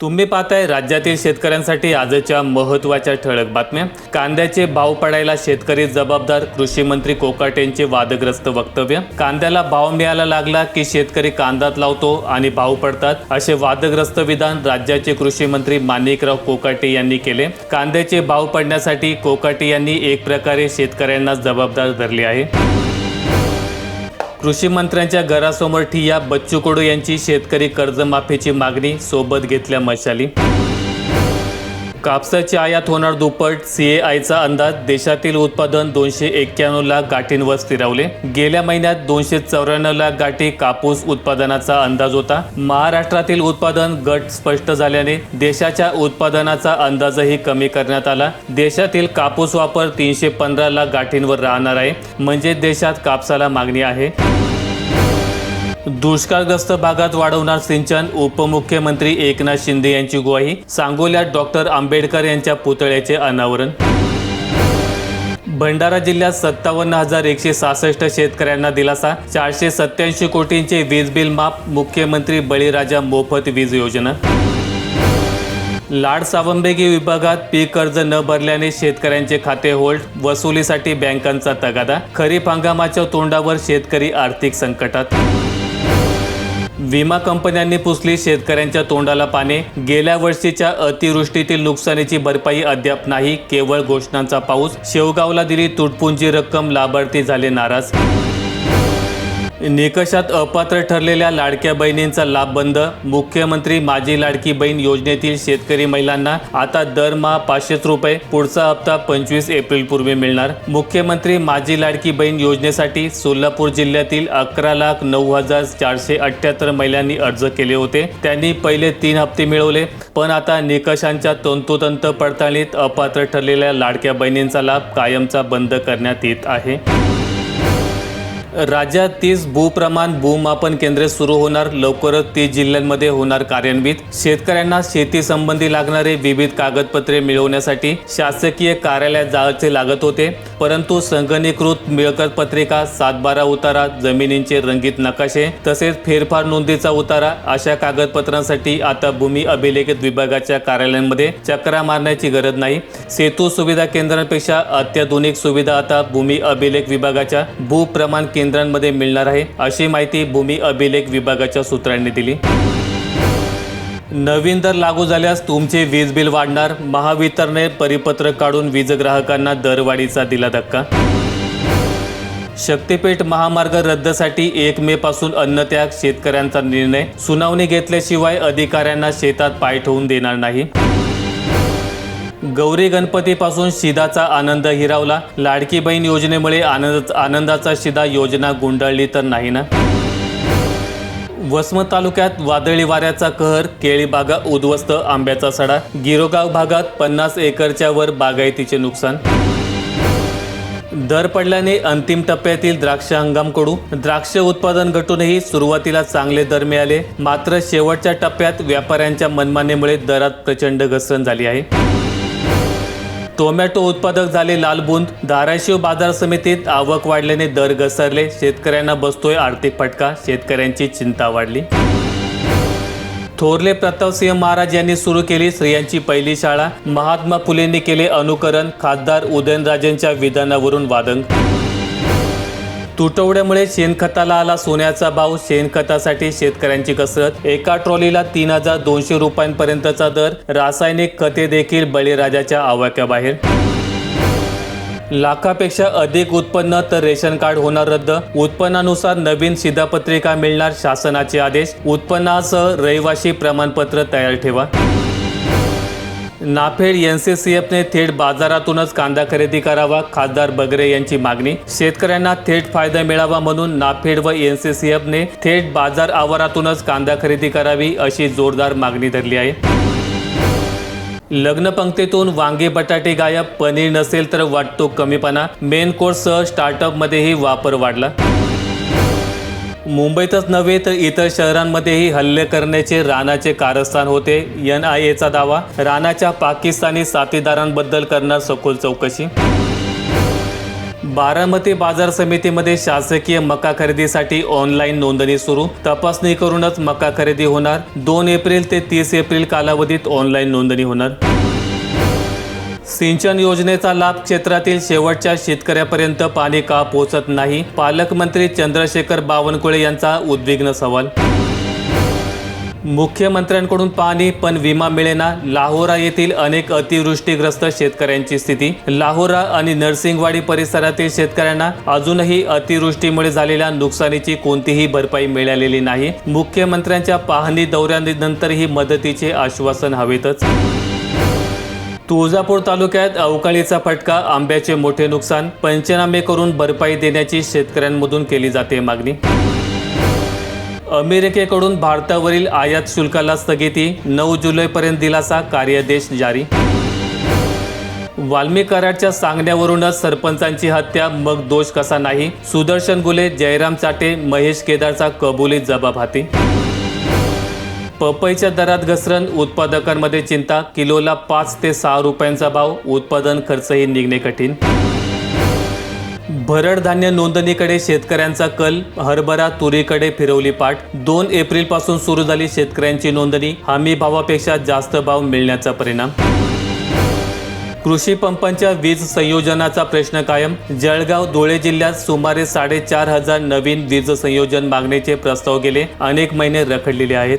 तुम्ही पाहताय राज्यातील शेतकऱ्यांसाठी आजच्या महत्त्वाच्या ठळक बातम्या. कांद्याचे भाव पडायला शेतकरी जबाबदार कृषी मंत्री कोकाटेंचे वादग्रस्त वक्तव्य. कांद्याला भाव मिळायला लागला की शेतकरी कांदात लावतो आणि भाव पडतात असे वादग्रस्त विधान राज्याचे कृषी मंत्री माणिकराव कोकाटे यांनी केले. कांद्याचे भाव पडण्यासाठी कोकाटे यांनी एक प्रकारे शेतकऱ्यांना जबाबदार धरले आहे. कृषी मंत्र्यांच्या घरासमोर ठिया बच्चू कडू यांची शेतकरी कर्जमाफीची मागणी सोबत घेतल्या मशाली. कापसाची आयात होणार दुप्पट. सीएआयचा अंदाज देशातील उत्पादन दोनशे एक्क्याण्णव लाख गाठींवर स्थिरावले. गेल्या महिन्यात दोनशे चौऱ्याण्णव लाख गाठी कापूस उत्पादनाचा अंदाज होता. महाराष्ट्रातील उत्पादन गट स्पष्ट झाल्याने देशाच्या उत्पादनाचा अंदाजही कमी करण्यात आला. देशातील कापूस वापर तीनशे पंधरा लाख गाठींवर राहणार आहे. म्हणजे देशात कापसाला मागणी आहे. दुष्काळग्रस्त भागात वाढवणार सिंचन उपमुख्यमंत्री एकनाथ शिंदे यांची ग्वाही. सांगोल्यात डॉक्टर आंबेडकर यांच्या पुतळ्याचे अनावरण. भंडारा जिल्ह्यात सत्तावन्न हजार एकशे सहासष्ट शेतकऱ्यांना दिलासा. चारशे सत्याऐंशी कोटींचे वीज बिल माफ. मुख्यमंत्री बळीराजा मोफत वीज योजना. लाड सावंबेगी विभागात पीक कर्ज न भरल्याने शेतकऱ्यांचे खाते होल्ड. वसुलीसाठी बँकांचा तगादा. खरीप हंगामाच्या तोंडावर शेतकरी आर्थिक संकटात. विमा कंपन्यांनी पुसली शेतकऱ्यांच्या तोंडाला पाने. गेल्या वर्षीच्या अतिवृष्टीतील नुकसानीची भरपाई अद्याप नाही केवळ घोषणांचा पाऊस. शेवगावला दिली तुटपुंजी रक्कम लाभार्थी झाले नाराज. निकषात अपात्र ठरलेल्या लाडक्या बहिणींचा लाभ बंद. मुख्यमंत्री माझी लाडकी बहीण योजनेतील शेतकरी महिलांना आता दरमहा पाचशेच रुपये पुढचा हप्ता पंचवीस एप्रिल पूर्वी मिळणार. मुख्यमंत्री माझी लाडकी बहीण योजनेसाठी सोलापूर जिल्ह्यातील अकरा लाख नऊ हजार चारशे अठ्याहत्तर महिलांनी अर्ज केले होते. त्यांनी पहिले तीन हप्ते मिळवले पण आता निकषांच्या तंतोतंत पडताळणीत अपात्र ठरलेल्या लाडक्या बहिणींचा लाभ कायमचा बंद करण्यात येत आहे. राज्यात तीस भूप्रमाण भूमापन केंद्रे सुरू होणार. लवकरच तीस जिल्ह्यांमध्ये होणार कार्यान्वित. शेतकऱ्यांना शेती संबंधी लागणारे विविध कागदपत्रे मिळवण्यासाठी शासकीय कार्यालयात जायचे लागत होते. परंतु संगणीकृत मिळकत पत्रिका सातबारा उतारा जमिनींचे रंगीत नकाशे तसेच फेरफार नोंदीचा उतारा अशा कागदपत्रांसाठी आता भूमी अभिलेखित विभागाच्या कार्यालयांमध्ये चक्रा मारण्याची गरज नाही. सेतू सुविधा केंद्रांपेक्षा अत्याधुनिक सुविधा आता भूमी अभिलेख विभागाच्या भूप्रमाण केंद्रांमध्ये मिळणार आहे अशी माहिती भूमी अभिलेख विभागाच्या सूत्रांनी दिली. नवीन दर लागू झाल्यास तुमचे वीज बिल वाढणार महावितरणे परिपत्रक काढून वीज ग्राहकांना दरवाढीचा दिला धक्का. शक्तीपीठ महामार्ग रद्दसाठी एक मे पासून अन्नत्याग शेतकऱ्यांचा निर्णय सुनावणी घेतल्याशिवाय अधिकाऱ्यांना शेतात पाय ठेवून देणार नाही. गौरी गणपतीपासून शिदाचा आनंद हिरावला. लाडकी बहीण योजनेमुळे आनंद आनंदाचा शिदा योजना गुंडाळली तर नाही ना? वसमत तालुक्यात वादळी वाऱ्याचा कहर केळीबागा उद्ध्वस्त आंब्याचा सडा. गिरोगाव भागात पन्नास एकरच्या वर बागायतीचे नुकसान. दर पडल्याने अंतिम टप्प्यातील द्राक्ष हंगाम कडू. द्राक्ष उत्पादन घटूनही सुरुवातीला चांगले दर मिळाले. मात्र शेवटच्या टप्प्यात व्यापाऱ्यांच्या मनमानेमुळे दरात प्रचंड घसरण झाली आहे. टोमॅटो उत्पादक झाले लालबुंद. धाराशिव बाजार समितीत आवक वाढल्याने दर घसरले. शेतकऱ्यांना बसतोय आर्थिक फटका. शेतकऱ्यांची चिंता वाढली. थोरले प्रतापसिंह महाराज यांनी सुरू केली स्त्रियांची पहिली शाळा. महात्मा फुलेंनी केले अनुकरण. खासदार उदयनराजेंच्या विधानावरून वादंग तुटवड्यामुळे शेणखताला आला सोन्याचा भाव. शेणखतासाठी शेतकऱ्यांची कसरत. एका ट्रॉलीला तीन हजार दोनशे रुपयांपर्यंतचा दर. रासायनिक खते देखील बळीराजाच्या आवाक्याबाहेर. लाखापेक्षा अधिक उत्पन्न तर रेशन कार्ड होणार रद्द. उत्पन्नानुसार नवीन शिधापत्रिका मिळणार शासनाचे आदेश. उत्पन्नासह रहिवाशी प्रमाणपत्र तयार ठेवा. नाफेड एन सी सी एफने थेट बाजारातूनच कांदा खरेदी करावा खासदार बगरे यांची मागणी. शेतकऱ्यांना थेट फायदा मिळावा म्हणून नाफेड व एन सी सी एफने थेट बाजार आवारातूनच कांदा खरेदी करावी अशी जोरदार मागणी धरली आहे. लग्नपंक्तीतून वांगे बटाटे गायब पनीर नसेल तर वाटतो कमीपणा. मेन कोर्ससह स्टार्टअपमध्येही वापर वाढला. मुंबईतच नव्हे तर इतर शहरांमध्येही हल्ले करण्याचे राणाचे कारस्थान होते. एन आय एचा दावा राणाच्या पाकिस्तानी साथीदारांबद्दल करणार सखोल चौकशी. बारामती बाजार समितीमध्ये शासकीय मका खरेदीसाठी ऑनलाईन नोंदणी सुरू. तपासणी करूनच मका खरेदी होणार. दोन एप्रिल ते तीस एप्रिल कालावधीत ऑनलाईन नोंदणी होणार. सिंचन योजनेचा लाभ क्षेत्रातील शेवटच्या शेतकऱ्यापर्यंत पाणी का पोहोचत नाही. पालकमंत्री चंद्रशेखर बावनकुळे यांचा उद्विग्न सवाल. मुख्यमंत्र्यांकडून पाणी पण विमा मिळेना. लाहोरा येथील अनेक अतिवृष्टीग्रस्त शेतकऱ्यांची स्थिती. लाहोरा आणि नरसिंगवाडी परिसरातील शेतकऱ्यांना अजूनही अतिवृष्टीमुळे झालेल्या नुकसानीची कोणतीही भरपाई मिळालेली नाही. मुख्यमंत्र्यांच्या पाहणी दौऱ्यानंतरही मदतीचे आश्वासन हवेतच. तुळजापूर तालुक्यात अवकाळीचा फटका आंब्याचे मोठे नुकसान पंचनामे करून भरपाई देण्याची शेतकऱ्यांमधून केली जाते मागणी. अमेरिकेकडून भारतावरील आयात शुल्काला स्थगिती नऊ जुलैपर्यंत दिलासा कार्यदेश जारी. वाल्मी कराडच्या सांगण्यावरूनच सरपंचांची हत्या मग दोष कसा नाही? सुदर्शन गुले जयराम चाटे महेश केदारचा कबुली जबाब हाती. पपईच्या दरात घसरण उत्पादकांमध्ये चिंता किलोला पाच ते सहा रुपयांचा भाव उत्पादन खर्चही निघणे कठीण. भरड धान्य नोंदणीकडे शेतकऱ्यांचा कल हरभरा तुरीकडे फिरवली पाठ. दोन एप्रिलपासून सुरू झाली शेतकऱ्यांची नोंदणी हमी भावापेक्षा जास्त भाव मिळण्याचा परिणाम. कृषी पंपांच्या वीज संयोजनाचा प्रश्न कायम. जळगाव धुळे जिल्ह्यात सुमारे साडेचार हजार नवीन वीज संयोजन मागणीचे प्रस्ताव गेले. अनेक महिने रखडलेले आहेत.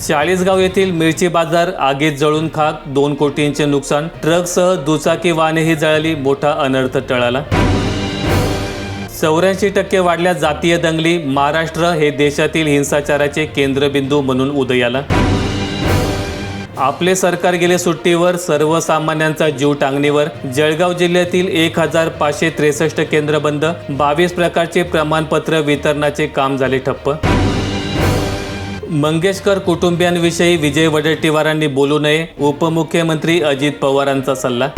चाळीसगाव येथील मिरची बाजार आगीत जळून खाक दोन कोटींचे नुकसान ट्रकसह दुचाकी वाहनेही जळाली मोठा अनर्थ टळाला. चौऱ्याऐंशी टक्के वाढल्या जातीय दंगली महाराष्ट्र हे देशातील हिंसाचाराचे केंद्रबिंदू म्हणून उदयाला. आपले सरकार गेले सुट्टीवर सर्वसामान्यांचा जीव टांगणीवर जळगाव जिल्ह्यातील एक हजार पाचशे त्रेसष्ट केंद्र बंद बावीस प्रकारचे प्रमाणपत्र वितरणाचे काम झाले ठप्प. मंगेशकर कुटुंबियांविषयी विजय वडेट्टीवारांनी बोलू नये उपमुख्यमंत्री अजित पवारांचा सल्ला.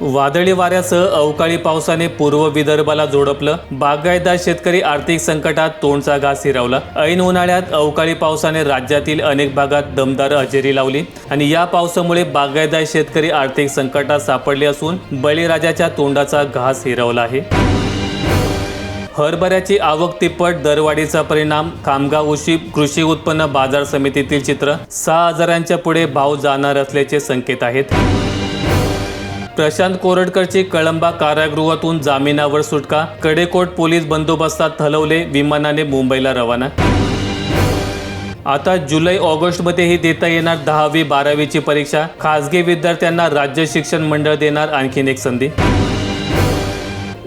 वादळी वाऱ्यासह अवकाळी पावसाने पूर्व विदर्भाला जोडपलं. बागायतदार शेतकरी आर्थिक संकटात तोंडचा घास हिरावला. ऐन उन्हाळ्यात अवकाळी पावसाने राज्यातील अनेक भागात दमदार हजेरी लावली आणि या पावसामुळे बागायतदार शेतकरी आर्थिक संकटात सापडले असून बळीराजाच्या तोंडाचा घास हिरावला आहे. हरभऱ्याची आवक तिप्पट दरवाढीचा परिणाम खामगाव उशी कृषी उत्पन्न बाजार समितीतील चित्र सहा हजारांच्या पुढे भाव जाणार असल्याचे संकेत आहेत. प्रशांत कोरडकरची कळंबा कारागृहातून जामिनावर सुटका कडेकोट पोलीस बंदोबस्तात हलवले विमानाने मुंबईला रवाना. आता जुलै ऑगस्टमध्येही देता येणार दहावी बारावीची परीक्षा खासगी विद्यार्थ्यांना राज्य शिक्षण मंडळ देणार आणखीन एक संधी.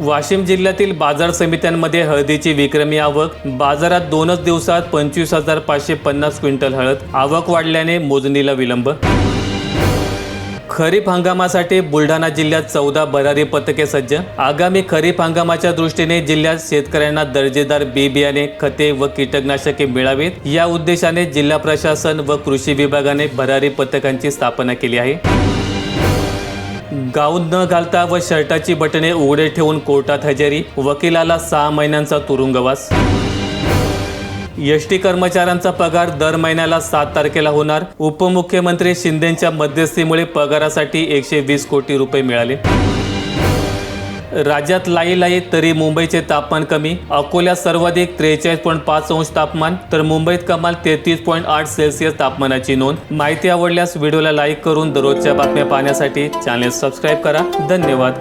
वाशिम जिल्ह्यातील बाजार समित्यांमध्ये हळदीची विक्रमी आवक. बाजारात दोनच दिवसात पंचवीस हजार पाचशे पन्नास क्विंटल हळद. आवक वाढल्याने मोजणीला विलंब. खरीप हंगामासाठी बुलढाणा जिल्ह्यात चौदा भरारी पथके सज्ज. आगामी खरीप हंगामाच्या दृष्टीने जिल्ह्यात शेतकऱ्यांना दर्जेदार बी बियाणे खते व कीटकनाशके मिळावीत. या उद्देशाने जिल्हा प्रशासन व कृषी विभागाने भरारी पथकांची स्थापना केली आहे. गाऊन न घालता व शर्टाची बटणे उघडे ठेवून कोर्टात हजेरी वकिलाला सहा महिन्यांचा तुरुंगवास. एस टी कर्मचाऱ्यांचा पगार दर महिन्याला सात तारखेला होणार. उपमुख्यमंत्री शिंदेंच्या मध्यस्थीमुळे पगारासाठी एकशे वीस कोटी रुपये मिळाले. राज्यात लाई लाई तरी मुंबईचे तापमान कमी अकोल्यात सर्वाधिक त्रेचाळीस पॉईंट पाच अंश तापमान तर मुंबईत कमाल तेहतीस पॉईंट आठ सेल्सिअस तापमानाची नोंद. माहिती आवडल्यास व्हिडिओला लाईक करून दररोजच्या बातम्या पाहण्यासाठी चॅनेल सबस्क्राईब करा. धन्यवाद.